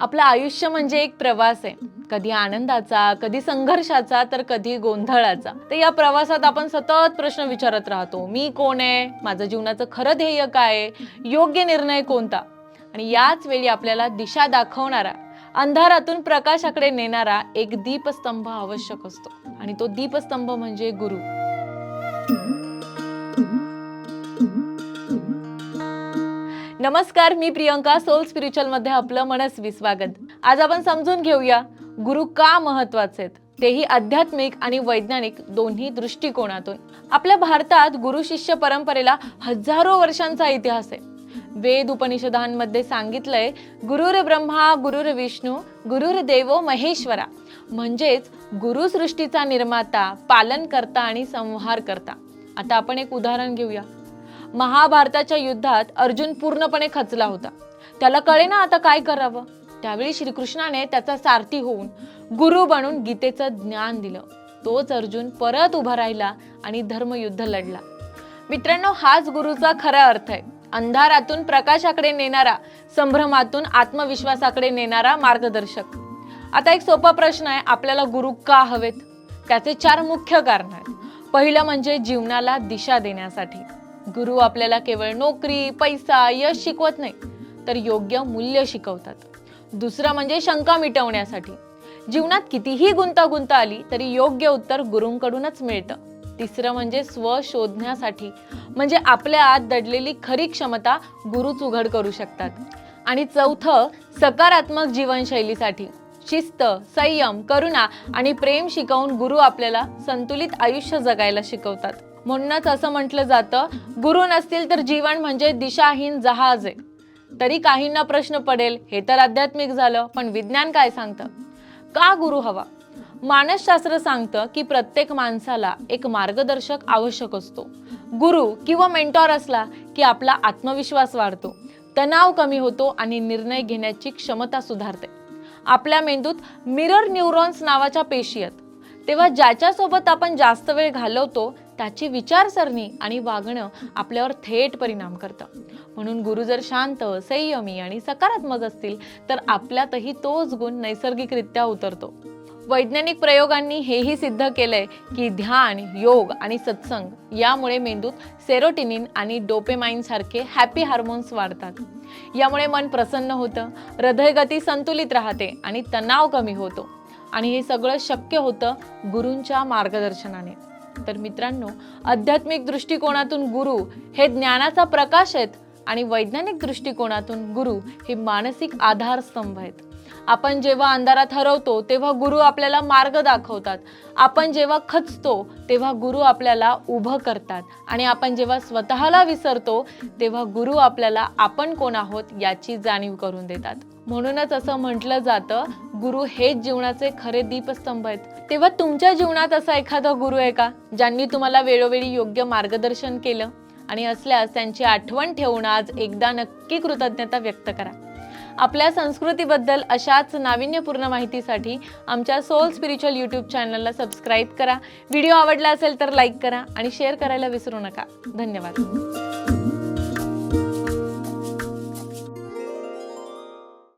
आपलं आयुष्य म्हणजे एक प्रवास आहे. कधी आनंदाचा कधी संघर्षाचा तर कधी गोंधळाचा. तर या प्रवासात आपण सतत प्रश्न विचारत राहतो मी कोण आहे? माझं जीवनाचं खरं ध्येय काय योग्य निर्णय कोणता? आणि याच वेळी आपल्याला दिशा दाखवणारा अंधारातून प्रकाशाकडे नेणारा एक दीपस्तंभ आवश्यक असतो. आणि तो दीपस्तंभ म्हणजे गुरु. नमस्कार मी प्रियंका सोल स्पिरिच्युअलमध्ये आपलं मनस्वी स्वागत. आज आपण समजून घेऊया गुरु का महत्त्वाचे आहेत? तेही आध्यात्मिक आणि वैज्ञानिक दोन्ही दृष्टिकोनातून. आपल्या भारतात गुरु शिष्य परंपरेला हजारो वर्षांचा इतिहास आहे. वेद उपनिषदांमध्ये सांगितलंय गुरुर ब्रह्मा गुरुर विष्णू गुरुर देवो महेश्वरा. म्हणजेच गुरु सृष्टीचा निर्माता पालन करता आणि संहार करता आता आपण एक उदाहरण घेऊया. महाभारताच्या युद्धात अर्जुन पूर्णपणे खचला होता. त्याला कळे ना आता काय करावं? त्यावेळी श्रीकृष्णाने त्याचा सारथी होऊन गुरु बनून गीतेचं ज्ञान दिलं. तोच अर्जुन परत उभा राहिला आणि धर्मयुद्ध लढला. मित्रांनो हाच गुरुचा खरा अर्थ आहे. अंधारातून प्रकाशाकडे नेणारा संभ्रमातून आत्मविश्वासाकडे नेणारा मार्गदर्शक. आता एक सोपा प्रश्न आहे आपल्याला गुरु का हवेत? त्याचे चार मुख्य कारण आहेत. पहिलं म्हणजे जीवनाला दिशा देण्यासाठी. गुरु आपल्याला केवळ नोकरी पैसा यश शिकवत नाही तर योग्य मूल्य शिकवतात. दुसरं म्हणजे शंका मिटवण्यासाठी. जीवनात कितीही गुंतागुंत आली तरी योग्य उत्तर गुरूंकडूनच मिळतं. तिसरं म्हणजे स्व शोधण्यासाठी. म्हणजे आपल्या आत दडलेली खरी क्षमता गुरुच उघड करू शकतात. आणि चौथं सकारात्मक जीवनशैलीसाठी. शिस्त संयम करुणा आणि प्रेम शिकवून गुरु आपल्याला संतुलित आयुष्य जगायला शिकवतात. म्हणूनच असं म्हटलं जातं गुरु नसतील तर जीवन म्हणजे दिशाहीन जहाज. आहे तरी काहींना प्रश्न पडेल हे तर आध्यात्मिक झालं पण विज्ञान काय सांगतं? का गुरु हवा? मानसशास्त्र सांगतं की प्रत्येक माणसाला एक मार्गदर्शक आवश्यक असतो. गुरु किंवा मेंटॉर असला की आपला आत्मविश्वास वाढतो तणाव कमी होतो आणि निर्णय घेण्याची क्षमता सुधारते. आपल्या मेंदूत मिरर न्यूरॉन्स नावाच्या पेशी आहेत. तेव्हा ज्याच्यासोबत आपण जास्त वेळ घालवतो त्याची विचारसरणी आणि वागणं आपल्यावर थेट परिणाम करतं. म्हणून गुरु जर शांत संयमी आणि सकारात्मक असतील तर आपल्यातही तोच गुण नैसर्गिकरित्या उतरतो. वैज्ञानिक प्रयोगांनी हेही सिद्ध केलंय की ध्यान योग आणि सत्संग यामुळे मेंदूत सेरोटिनिन आणि डोपेमाइन सारखे हॅपी हार्मोन्स वाढतात. यामुळे मन प्रसन्न होतं हृदयगती संतुलित राहते आणि तणाव कमी होतो. आणि हे सगळं शक्य होतं गुरूंच्या मार्गदर्शनाने. तर मित्रांनो आध्यात्मिक दृष्टिकोनातून गुरु हे ज्ञानाचा प्रकाश आहेत आणि वैज्ञानिक दृष्टिकोनातून गुरु हे मानसिक आधारस्तंभ आहेत. आपण जेव्हा अंधारात हरवतो तेव्हा गुरु आपल्याला मार्ग दाखवतात. आपण जेव्हा खचतो तेव्हा गुरु आपल्याला उभं करतात. आणि आपण जेव्हा स्वतःला विसरतो तेव्हा गुरु आपल्याला आपण कोण आहोत याची जाणीव करून देतात. म्हणूनच असं म्हटलं जातं गुरु हेच जीवनाचे खरे दीपस्तंभ आहेत. तेव्हा तुमच्या जीवनात असा एखादा गुरु आहे का ज्यांनी तुम्हाला वेळोवेळी योग्य मार्गदर्शन केलं? आणि असल्यास त्यांची आठवण ठेवून आज एकदा नक्की कृतज्ञता व्यक्त करा. आपल्या संस्कृतीबद्दल अशाच नाविन्यपूर्ण माहितीसाठी आमच्या सोल स्पिरिच्युअल यूट्यूब चॅनलला सबस्क्राईब करा. व्हिडिओ आवडला असेल तर लाईक करा आणि शेअर करायला विसरू नका. धन्यवाद.